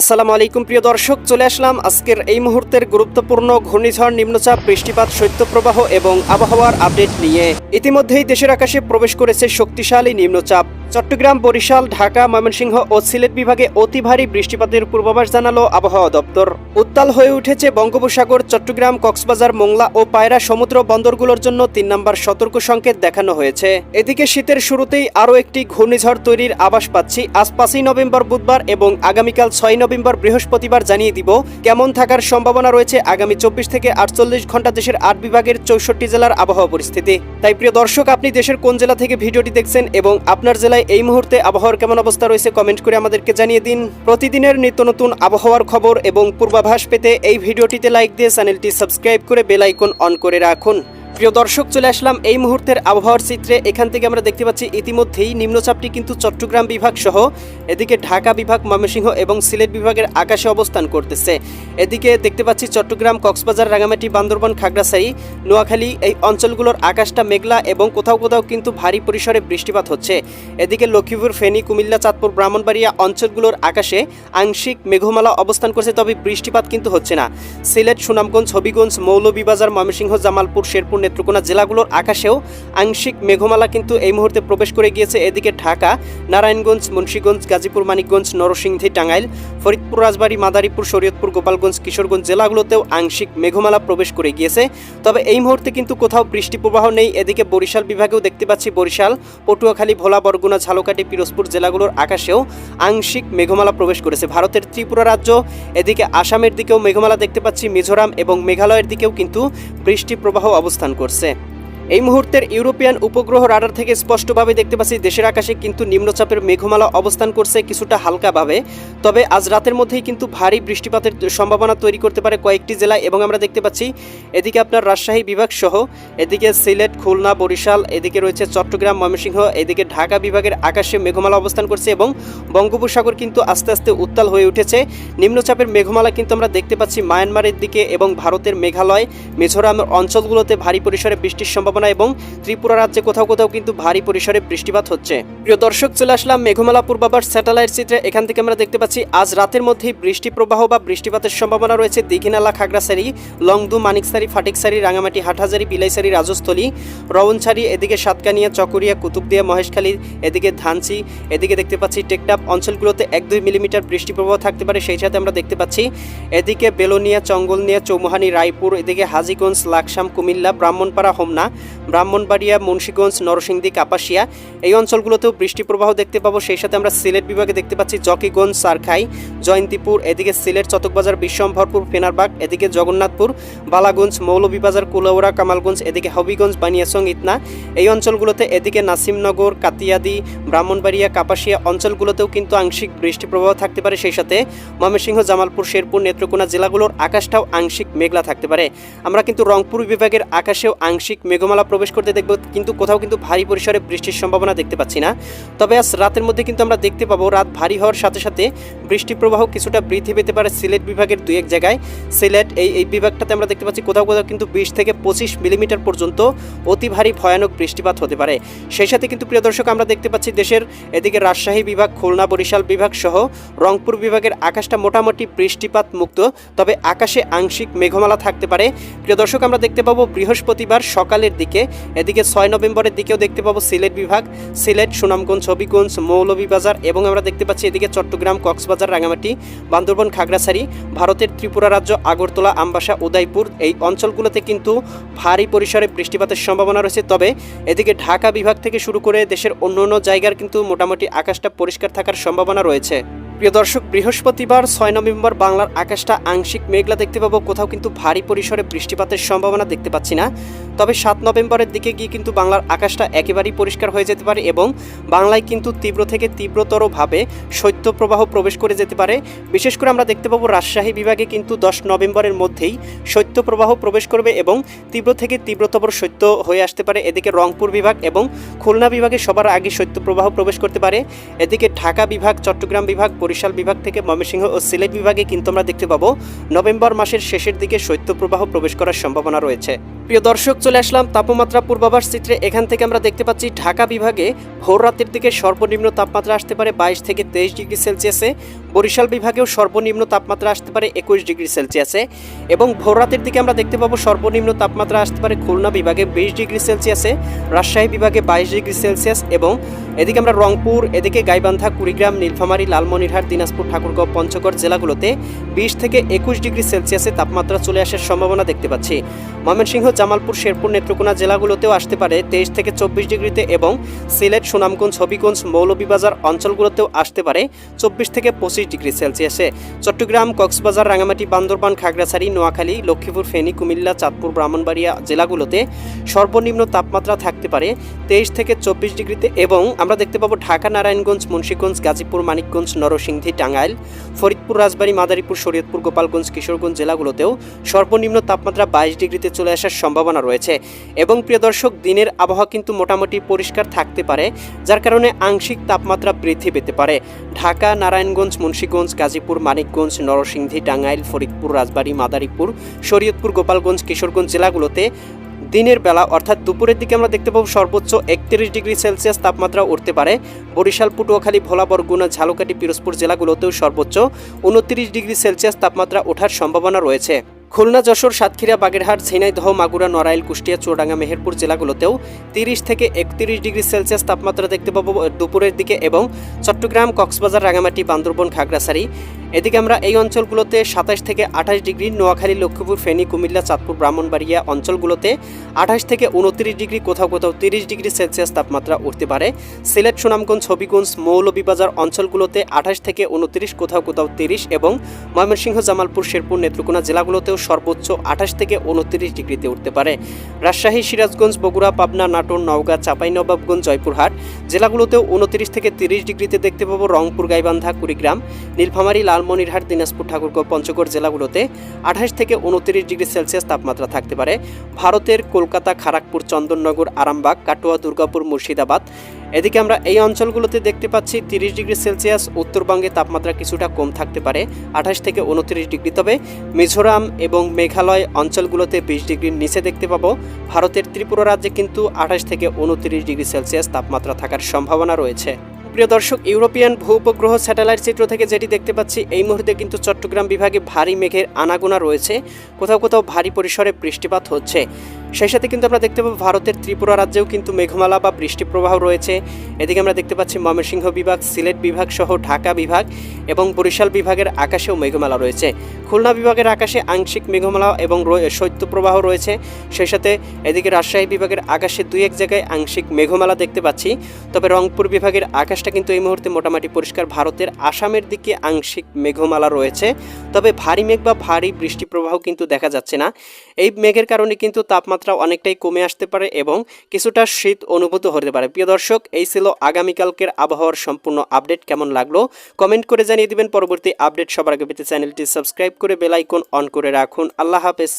আসসালামু আলাইকুম, প্রিয় দর্শক, চলে আসলাম আজকের এই মুহূর্তের গুরুত্বপূর্ণ ঘূর্ণিঝড় নিম্নচাপ, বৃষ্টিপাত, শৈত্যপ্রবাহ এবং আবহাওয়ার আপডেট নিয়ে। ইতিমধ্যেই দেশের আকাশে প্রবেশ করেছে শক্তিশালী নিম্নচাপ। চট্টগ্রাম, বরিশাল, ঢাকা, ময়মনসিংহ ও সিলেট বিভাগে অতি ভারী বৃষ্টিপাতের পূর্বাভাস জানালো আবহাওয়া দপ্তর। উত্তাল হয়ে উঠেছে বঙ্গোপসাগর, চট্টগ্রাম, কক্সবাজার, মোংলা ও পায়রা সমুদ্র বন্দরগুলোর জন্য তিন নম্বর সতর্ক সংকেত দেখানো হয়েছে। এদিকে শীতের শুরুতেই আরও একটি ঘূর্ণিঝড় তৈরির আভাস পাচ্ছি। আজ পাঁচই নভেম্বর বুধবার এবং আগামীকাল ছয় নভেম্বর বৃহস্পতিবার জানিয়ে দিব কেমন থাকার সম্ভাবনা রয়েছে আগামী চব্বিশ থেকে আটচল্লিশ ঘণ্টা দেশের আট বিভাগের চৌষট্টি জেলার আবহাওয়া পরিস্থিতি। তাই প্রিয় দর্শক, আপনি দেশের কোন জেলা থেকে ভিডিওটি দেখছেন এবং আপনার জেলায় এই মুহূর্তে আবহাওয়ার কেমন অবস্থা রয়েছে কমেন্ট করে আমাদেরকে জানিয়ে দিন। প্রতিদিনের নিত্য নতুন আবহাওয়ার খবর এবং পূর্বাভাস পেতে এই ভিডিওটিতে লাইক দিয়ে চ্যানেলটি সাবস্ক্রাইব করে বেলাইকন অন করে রাখুন। প্রিয় দর্শক, চলে আসলাম এই মুহূর্তের আবহাওয়ার চিত্রে। এখান থেকে আমরা দেখতে পাচ্ছি ইতিমধ্যেই নিম্নচাপটি কিন্তু চট্টগ্রাম বিভাগ সহ, এদিকে ঢাকা বিভাগ, ময়মনসিংহ এবং সিলেট বিভাগের আকাশে অবস্থান করতেছে। এদিকে দেখতে পাচ্ছি চট্টগ্রাম, কক্সবাজার রাঙামাটি বান্দরবান, খাগড়াছড়ি, নোয়াখালী এই অঞ্চলগুলোর আকাশটা মেঘলা এবং কোথাও কোথাও কিন্তু ভারী পরিসরে বৃষ্টিপাত হচ্ছে। এদিকে লক্ষ্মীপুর, ফেনী, কুমিল্লা, চাঁদপুর, ব্রাহ্মণবাড়িয়া অঞ্চলগুলোর আকাশে আংশিক মেঘমালা অবস্থান করছে, তবে বৃষ্টিপাত কিন্তু হচ্ছে না। সিলেট, সুনামগঞ্জ, হবিগঞ্জ, মৌলভীবাজার, ময়মনসিংহ, জামালপুর, শেরপুর নেত্রকোনা জেলাগুলোর আকাশেও আংশিক মেঘমালা কিন্তু এই মুহূর্তে প্রবেশ করে গিয়েছে। এদিকে ঢাকা, নারায়ণগঞ্জ, মুন্সীগঞ্জ, গাজীপুর, মানিকগঞ্জ, নরসিংদী, টাঙ্গাইল, ফরিদপুর, রাজবাড়ী, মাদারীপুর, শরীয়তপুর, গোপালগঞ্জ, কিশোরগঞ্জ জেলাগুলোতেও আংশিক মেঘমালা প্রবেশ করে গিয়েছে। তবে এই মুহূর্তে কিন্তু কোথাও বৃষ্টি প্রবাহ নেই। এদিকে বরিশাল বিভাগেও দেখতে পাচ্ছি বরিশাল, পটুয়াখালী, ভোলা, বরগুনা, ঝালকাঠি, পিরোজপুর জেলাগুলোর আকাশেও আংশিক মেঘমালা প্রবেশ করেছে। ভারতের ত্রিপুরা রাজ্য, এদিকে আসামের দিকেও মেঘমালা দেখতে পাচ্ছি। মিজোরাম এবং মেঘালয়ের দিকেও কিন্তু বৃষ্টি প্রবাহ অবস্থান করছে। এই মুহূর্তের ইউরোপিয়ান উপগ্রহ রাডার থেকে স্পষ্টভাবে দেখতে পাচ্ছি, দেশের আকাশে কিন্তু নিম্নচাপের মেঘমালা অবস্থান করছে কিছুটা হালকাভাবে। তবে আজ রাতের মধ্যেই কিন্তু ভারী বৃষ্টিপাতের সম্ভাবনা তৈরি করতে পারে কয়েকটি জেলায় এবং আমরা দেখতে পাচ্ছি, এদিকে আপনার রাজশাহী বিভাগ সহ, এদিকে সিলেট, খুলনা, বরিশাল, এদিকে রয়েছে চট্টগ্রাম, ময়মনসিংহ, এদিকে ঢাকা বিভাগের আকাশে মেঘমালা অবস্থান করছে এবং বঙ্গোপসাগর কিন্তু আস্তে আস্তে উত্তাল হয়ে উঠেছে। নিম্নচাপের মেঘমালা কিন্তু আমরা দেখতে পাচ্ছি মায়ানমারের দিকে এবং ভারতের মেঘালয় মিজোরাম অঞ্চলগুলোতে ভারী পরিসরে বৃষ্টির সম্ভাবনা এবং ত্রিপুরা রাজ্যে কোথাও কোথাও কিন্তু ভারী পরিসরে বৃষ্টিপাত হচ্ছে। প্রিয় দর্শক, চলে আসলাম মেঘমালা পূর্বাভাস স্যাটেলাইট চিত্রে। এখান থেকে আমরা দেখতে পাচ্ছি, আজ রাতের মধ্যেই বৃষ্টি প্রবাহ বা বৃষ্টিপাতের সম্ভাবনা রয়েছে। দীঘিনালা, খাগড়াছড়ি, লংদু, মানিকসারি, ফাটিকসারি, রাঙামাটি, হাটহাজারি, বিলাইসারি, রাজস্থলী রওনছাড়ি এদিকে সাতকানিয়া, চকরিয়া, কুতুবদিয়া, মহেশখালী, এদিকে ধানচি এদিকে দেখতে পাচ্ছি টেকটাপ অঞ্চলগুলোতে এক দুই মিলিমিটার বৃষ্টি প্রবাহ থাকতে পারে। সেই সাথে আমরা দেখতে পাচ্ছি, এদিকে বেলোনিয়া, চঙ্গলনিয়া, চৌমুহানি, রায়পুর, এদিকে হাজিগঞ্জ, লাকসাম, কুমিল্লা, ব্রাহ্মণপাড়া, হোমনা ব্রাহ্মণবাড়িয়া, মুন্সীগঞ্জ, নরসিংদী, কাপাসিয়া। এই অঞ্চলগুলোতেও বৃষ্টি প্রবাহ দেখতে পাবো। সেই সাথে আমরা সিলেট বিভাগে দেখতে পাচ্ছি জকিগঞ্জ, সারখাই, জয়ন্তীপুর, এদিকে সিলেট চতকবাজার, বিশ্বম্ভরপুর, ফেনারবাগ, এদিকে জগন্নাথপুর, বালাগঞ্জ, মৌলভীবাজার, কুলাউড়া, কামালগঞ্জ, এদিকে হবিগঞ্জ বানিয়াসং ইতনা। এই অঞ্চলগুলোতে এদিকে নাসিমনগর, কাতিয়াদি, ব্রাহ্মণবাড়িয়া, কাপাসিয়া অঞ্চলগুলোতেও কিন্তু আংশিক বৃষ্টি প্রবাহ থাকতে পারে। সেই সাথে ময়মনসিংহ, জামালপুর, শেরপুর, নেত্রকোনা জেলাগুলোর আকাশটাও আংশিক মেঘলা থাকতে পারে। আমরা কিন্তু রংপুর বিভাগের আকাশেও আংশিক মেঘমালা প্রবেশ করতে দেখব, কিন্তু কোথাও কিন্তু ভারী পরিসরে বৃষ্টির সম্ভাবনা দেখতে পাচ্ছি না। তবে আজ রাতের মধ্যে কিন্তু আমরা দেখতে পাবো, রাত ভারী হওয়ার সাথে সাথে বৃষ্টি প্রবাহ কিছুটা বৃদ্ধি পেতে পারে সিলেট বিভাগের দুই এক জায়গায়। সিলেট এই এই বিভাগটাতে আমরা দেখতে পাচ্ছি কোথাও কোথাও কিন্তু বিশ থেকে পঁচিশ মিলিমিটার পর্যন্ত অতি ভারী ভয়ানক বৃষ্টিপাত হতে পারে। সেই সাথে কিন্তু প্রিয় দর্শক, আমরা দেখতে পাচ্ছি দেশের এদিকে রাজশাহী বিভাগ, খুলনা বরিশাল বিভাগ সহ রংপুর বিভাগের আকাশটা মোটামুটি বৃষ্টিপাত মুক্ত, তবে আকাশে আংশিক মেঘমালা থাকতে পারে। প্রিয় দর্শক, আমরা দেখতে পাবো বৃহস্পতিবার সকালের দিকে এদিকে ছয় নভেম্বরের দিকেও দেখতে পাবো সিলেট বিভাগ, সিলেট, সুনামগঞ্জ, হবিগঞ্জ, মৌলভীবাজার এবং আমরা দেখতে পাচ্ছি এদিকে চট্টগ্রাম, কক্সবাজার রাঙামাটি বান্দরবন, খাগড়াছড়ি, ভারতের ত্রিপুরা রাজ্য, আগরতলা, আমবাসা, উদয়পুর এই অঞ্চলগুলোতে কিন্তু ভারী পরিসরে বৃষ্টিপাতের সম্ভাবনা রয়েছে। তবে এদিকে ঢাকা বিভাগ থেকে শুরু করে দেশের অন্য অন্য জায়গার কিন্তু মোটামুটি আকাশটা পরিষ্কার থাকার সম্ভাবনা রয়েছে। প্রিয় দর্শক, বৃহস্পতিবার ছয় নভেম্বর বাংলার আকাশটা আংশিক মেঘলা দেখতে পাবো। কোথাও কিন্তু ভারী পরিসরে বৃষ্টিপাতের সম্ভাবনা দেখতে পাচ্ছি না। তবে সাত নভেম্বরের দিকে গিয়ে কিন্তু বাংলার আকাশটা একেবারেই পরিষ্কার হয়ে যেতে পারে এবং বাংলায় কিন্তু তীব্র থেকে তীব্রতরভাবে শৈত্যপ্রবাহ প্রবেশ করে যেতে পারে। বিশেষ করে আমরা দেখতে পাবো রাজশাহী বিভাগে কিন্তু দশ নভেম্বরের মধ্যেই শৈত্যপ্রবাহ প্রবেশ করবে এবং তীব্র থেকে তীব্রতর শৈত্য হয়ে আসতে পারে। এদিকে রংপুর বিভাগ এবং খুলনা বিভাগে সবার আগে শৈত্যপ্রবাহ প্রবেশ করতে পারে। এদিকে ঢাকা বিভাগ, চট্টগ্রাম বিভাগ, বরিশাল বিভাগ থেকে ময়মনসিংহ ও সিলেট বিভাগে কিন্তু আমরা দেখতে পাবো নভেম্বর মাসের শেষের দিকে শৈত্যপ্রবাহ প্রবেশ করার সম্ভাবনা রয়েছে। প্রিয় দর্শক, চলে আসলাম তাপমাত্রা পূর্বাভাস চিত্রে এখান থেকে আমরা দেখতে পাচ্ছি ঢাকা বিভাগে ভোর রাতের দিকে সর্বনিম্ন তাপমাত্রা আসতে পারে বাইশ থেকে তেইশ ডিগ্রি সেলসিয়াসে। বরিশাল বিভাগেও সর্বনিম্ন তাপমাত্রা আসতে পারে একুশ ডিগ্রি সেলসিয়াসে। এবং ভোর রাতের দিকে আমরা দেখতে পাবো সর্বনিম্ন তাপমাত্রা আসতে পারে খুলনা বিভাগে বিশ ডিগ্রি সেলসিয়াসে, রাজশাহী বিভাগে বাইশ ডিগ্রি সেলসিয়াস এবং এদিকে আমরা রংপুর, এদিকে গাইবান্ধা, কুড়িগ্রাম, নীলফামারী, লালমনিরহাট, দিনাজপুর, ঠাকুরগাঁও, পঞ্চগড় জেলাগুলোতে বিশ থেকে একুশ ডিগ্রি সেলসিয়াসে তাপমাত্রা চলে আসার সম্ভাবনা দেখতে পাচ্ছি। ময়মনসিংহ জামালপুর, শেরপুর, নেত্রকোনা জেলাগুলোতেও আসতে পারে। তেইশ থেকে চব্বিশ ডিগ্রিতে এবং সিলেট, সুনামগঞ্জ, হবিগঞ্জ, মৌলভীবাজার অঞ্চলগুলোতেও আসতে পারে চব্বিশ থেকে পঁচিশ ডিগ্রি সেলসিয়াসে। চট্টগ্রাম, কক্সবাজার রাঙামাটি বান্দরবান, খাগড়াছড়ি, নোয়াখালী, লক্ষ্মীপুর, ফেনী, কুমিল্লা, চাঁদপুর, ব্রাহ্মণবাড়িয়া জেলাগুলোতে সর্বনিম্ন তাপমাত্রা থাকতে পারে তেইশ থেকে চব্বিশ ডিগ্রিতে এবং আমরা দেখতে পাবো ঢাকা, নারায়ণগঞ্জ, মুন্সীগঞ্জ, গাজীপুর, মানিকগঞ্জ, নরসিংদী, টাঙ্গাইল, ফরিদপুর, রাজবাড়ী, মাদারীপুর, শরীয়তপুর, গোপালগঞ্জ, কিশোরগঞ্জ জেলাগুলোতেও সর্বনিম্ন তাপমাত্রা বাইশ ডিগ্রিতে চলে আসার সম্ভাবনা রয়েছে। এবং প্রিয় দর্শক, দিনের আবহাওয়া কিন্তু মোটামুটি পরিষ্কার থাকতে পারে, যার কারণে আংশিক তাপমাত্রা বৃদ্ধি পেতে পারে। ঢাকা, নারায়ণগঞ্জ, মুন্সীগঞ্জ, গাজীপুর, মানিকগঞ্জ, নরসিংদী, টাঙ্গাইল, ফরিদপুর, রাজবাড়ী, মাদারীপুর, শরীয়তপুর, গোপালগঞ্জ, কিশোরগঞ্জ জেলাগুলোতে দিনের বেলা, অর্থাৎ দুপুরের দিকে আমরা দেখতে পাবো সর্বোচ্চ একত্রিশ ডিগ্রি সেলসিয়াস তাপমাত্রা উঠতে পারে। বরিশাল, পটুয়াখালী ভোলা বরগুনা ঝালকাঠি, পিরোজপুর জেলাগুলোতেও সর্বোচ্চ উনত্রিশ ডিগ্রি সেলসিয়াস তাপমাত্রা ওঠার সম্ভাবনা রয়েছে। খুলনা, যশোর, সাতক্ষীরা, বাগেরহাট ঝিনাইদহ মাগুরা, নড়াইল, কুষ্টিয়া, চুয়াডাঙ্গা, মেহেরপুর জেলাগুলোতেও তিরিশ থেকে একত্রিশ ডিগ্রি সেলসিয়াস তাপমাত্রা দেখতে পাবো দুপুরের দিকে এবং চট্টগ্রাম, কক্সবাজার রাঙামাটি বান্দরবন খাগড়াছড়ি এদিকে আমরা এই অঞ্চলগুলোতে সাতাশ থেকে আঠাশ ডিগ্রি নোয়াখালী, লক্ষ্মীপুর, ফেনী, কুমিল্লা, চাঁদপুর, ব্রাহ্মণবাড়িয়া অঞ্চলগুলোতে আঠাশ থেকে উনত্রিশ ডিগ্রি, কোথাও কোথাও তিরিশ ডিগ্রি সেলসিয়াস তাপমাত্রা উঠতে পারে। সিলেট, সুনামগঞ্জ, হবিগঞ্জ, মৌলভীবাজার অঞ্চলগুলোতে আঠাশ থেকে উনত্রিশ কোথাও কোথাও তিরিশ এবং ময়মনসিংহ, জামালপুর, শেরপুর, নেত্রকোনা জেলাগুলোতেও সর্বোচ্চ আঠাশ থেকে উনত্রিশ ডিগ্রিতে উঠতে পারে। রাজশাহী, সিরাজগঞ্জ, বগুড়া, পাবনা, নাটোর, নওগাঁ চাঁপাইনবাবগঞ্জ জয়পুরহাট জেলাগুলোতেও উনত্রিশ থেকে তিরিশ ডিগ্রিতে দেখতে পাবো। রংপুর, গাইবান্ধা, কুড়িগ্রাম, নীলফামারী লালমনিরহাট দিনাজপুর ঠাকুরগাঁও পঞ্চগড় জেলাগুলোতে আঠাশ থেকে উনত্রিশ ডিগ্রি সেলসিয়াস তাপমাত্রা থাকতে পারে। ভারতের কলকাতা খড়গপুর চন্দননগর, আরামবাগ, কাটোয়া, দুর্গাপুর, মুর্শিদাবাদ। এদিকে আমরা এই অঞ্চলগুলোতে দেখতে পাচ্ছি তিরিশ ডিগ্রি সেলসিয়াস, উত্তরবঙ্গে তাপমাত্রা কিছুটা কম থাকতে পারে, আঠাশ থেকে উনত্রিশ ডিগ্রি। তবে মিজোরাম এবং মেঘালয় অঞ্চলগুলোতে বিশ ডিগ্রির নিচে দেখতে পাবো। ভারতের ত্রিপুরা রাজ্যে কিন্তু আঠাশ থেকে উনত্রিশ ডিগ্রি সেলসিয়াস তাপমাত্রা থাকার সম্ভাবনা রয়েছে। প্রিয় দর্শক, ইউরোপিয়ান ভূপগ্রহ স্যাটেলাইট চিত্র থেকে যেটি দেখতে পাচ্ছি, এই মুহূর্তে কিন্তু চট্টগ্রাম বিভাগে ভারী মেঘের আনাগোনা রয়েছে। কোথাও কোথাও ভারী পরিসরে বৃষ্টিপাত হচ্ছে। সেই সাথে কিন্তু আমরা দেখতে পাবো ভারতের ত্রিপুরা রাজ্যেও কিন্তু মেঘমালা বা বৃষ্টি প্রবাহ রয়েছে। এদিকে আমরা দেখতে পাচ্ছি ময়মনসিংহ বিভাগ, সিলেট বিভাগ সহ ঢাকা বিভাগ এবং বরিশাল বিভাগের আকাশেও মেঘমালা রয়েছে। খুলনা বিভাগের আকাশে আংশিক মেঘমালা এবং শৈত্যপ্রবাহ রয়েছে। সেই সাথে এদিকে রাজশাহী বিভাগের আকাশে দুই এক জায়গায় আংশিক মেঘমালা দেখতে পাচ্ছি। তবে রংপুর বিভাগের আকাশটা কিন্তু এই মুহূর্তে মোটামুটি পরিষ্কার। ভারতের আসামের দিকে আংশিক মেঘমালা রয়েছে। তবে ভারী মেঘ বা ভারী বৃষ্টি প্রবাহ কিন্তু দেখা যাচ্ছে না। এই মেঘের কারণে কিন্তু তাপমাত্রা অনেকটাই কমে আসতে পারে এবং কিছুটা শীত অনুভূত হতে পারে। প্রিয় দর্শক, এই ছিল আগামীকালকের আবহাওয়ার সম্পূর্ণ আপডেট। কেমন লাগল? কমেন্ট করে জানিয়ে দিবেন। পরবর্তী আপডেট সবার আগে পেতে চ্যানেলটি সাবস্ক্রাইব করে বেলাইকন অন করে রাখুন। আল্লাহ হাফেজ।